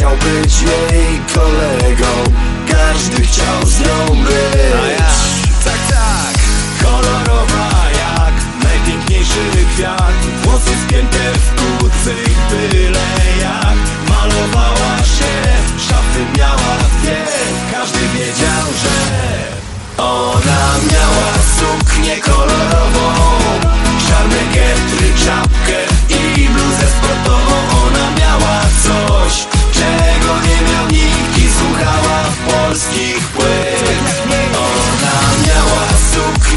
Chciał być jej kolegą. Każdy chciał z nią być. Tak, tak. Kolorowa jak najpiękniejszy kwiat. Włosy spięte w kucyk byle jak. Malowała się, szafy miała dwie. Każdy wiedział, że Ona miała suknię kolorową. Czarne getry, czapkę i nie miał nikt I słuchała polskich płyt. Ona miała suknię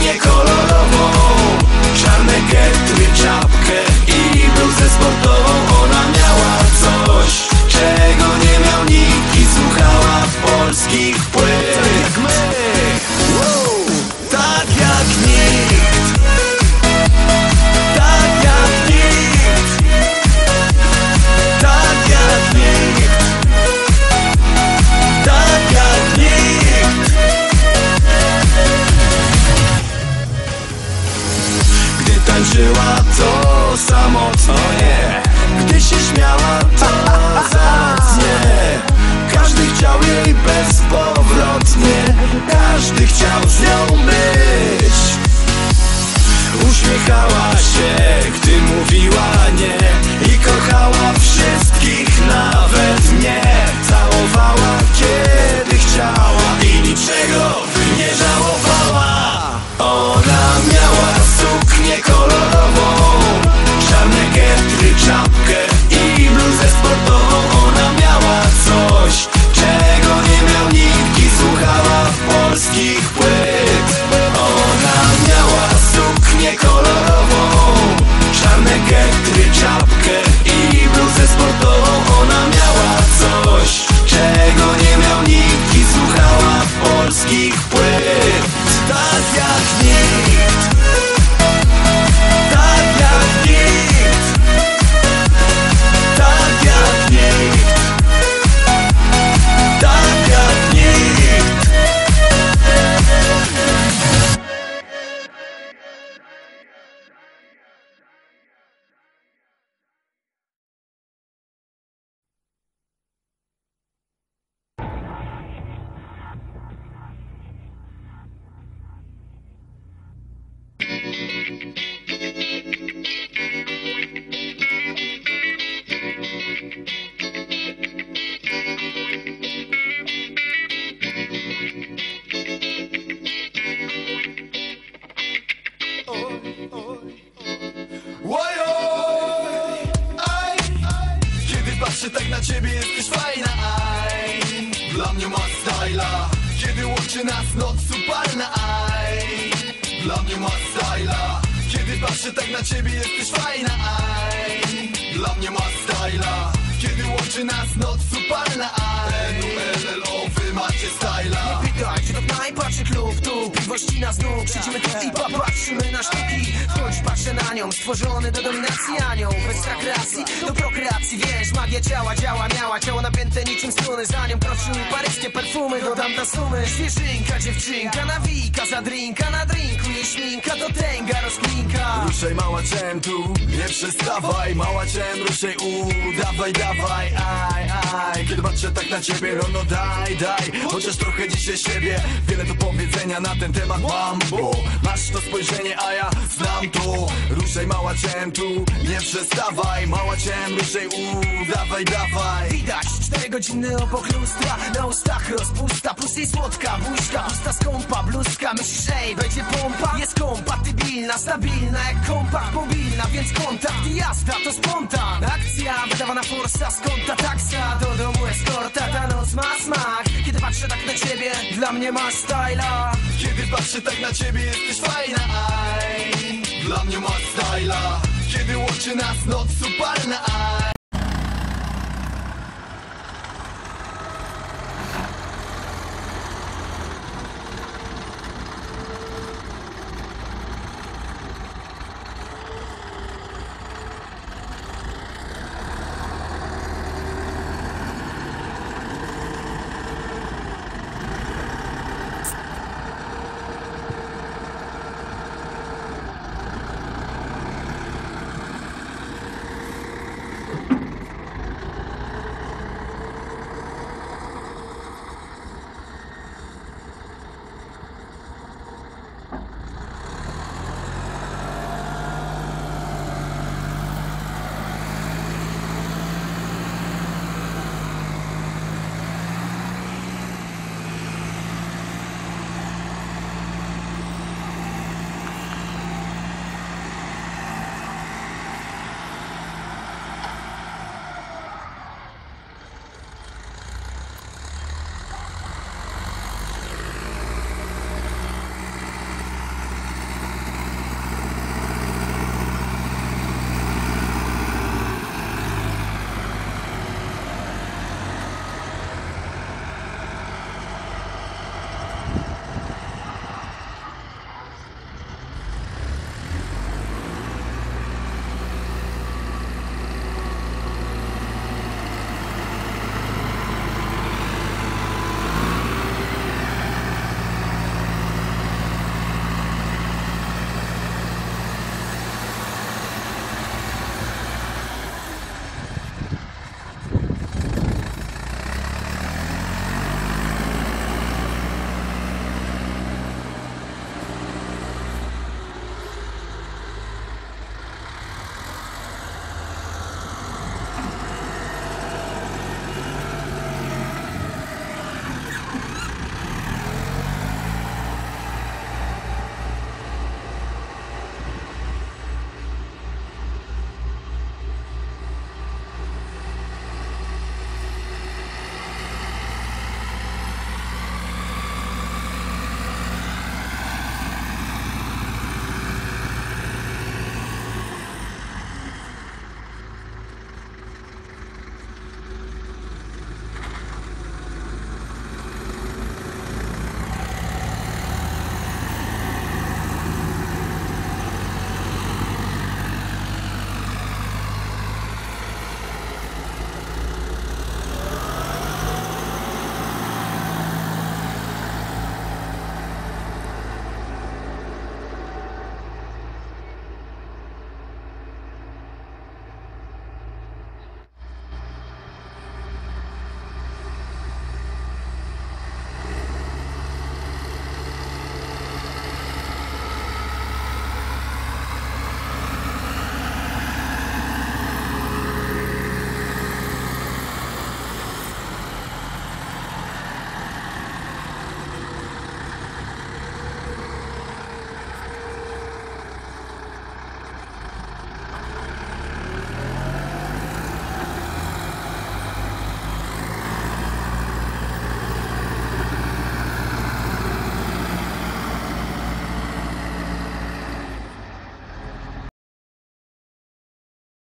polskich Mnie masz styla Kiedy łączy nas noc upalna, aj Dla mnie masz styla Kiedy patrzę tak na ciebie jesteś fajna, aj Dla mnie masz styla łączy nas noc upalna, aj N-U-L-L-O, wy macie styla? Pytaj, czy to najpatrzę klub tu Piwo ścina znów, siedzimy tu i popatrzymy na sztuki. Wchodź, patrzę na nią, stworzony do dominacji anioł Bez kreacji, do prokreacji, wiesz Magia ciała, działa, miała ciało napięte niczym struny. Za nią kroczyły paryskie perfumy, dodam do sumy. Świeżynka, dziewczynka, nawika za drinka Na drinku jej śminka, do tęga rozkminka Ruszaj mała ciem tu, nie przestawaj Mała ciem, ruszaj u, dawaj, dawaj Aj, aj, kiedy patrzę tak na ciebie No, no daj, daj, chociaż trochę dzisiaj siebie. Wiele do powiedzenia na ten temat mam Bo masz to spojrzenie, a ja znam to. Ruszaj mała ciem tu, nie przestawaj Mała ciem, ruszaj u, dawaj, dawaj Widać czterogodzinny obok lustra. Na ustach rozpusta, plus jej słodka buźka. Pusta skąpa, bluzka, myślisz ej, będzie pompa? Jest kompatybilna, stabilna jak kompakt mobilna Więc kontakt i jazda to spontan. Akcja wydawana forsa, skąd ta taksa. Do domu eskorta, ta noc ma smak. Kiedy patrzę tak na ciebie, dla mnie masz styla. Kiedy patrzę tak na ciebie jesteś fajna, aj. Dla mnie masz styla. Kiedy łączy nas noc upalna, aj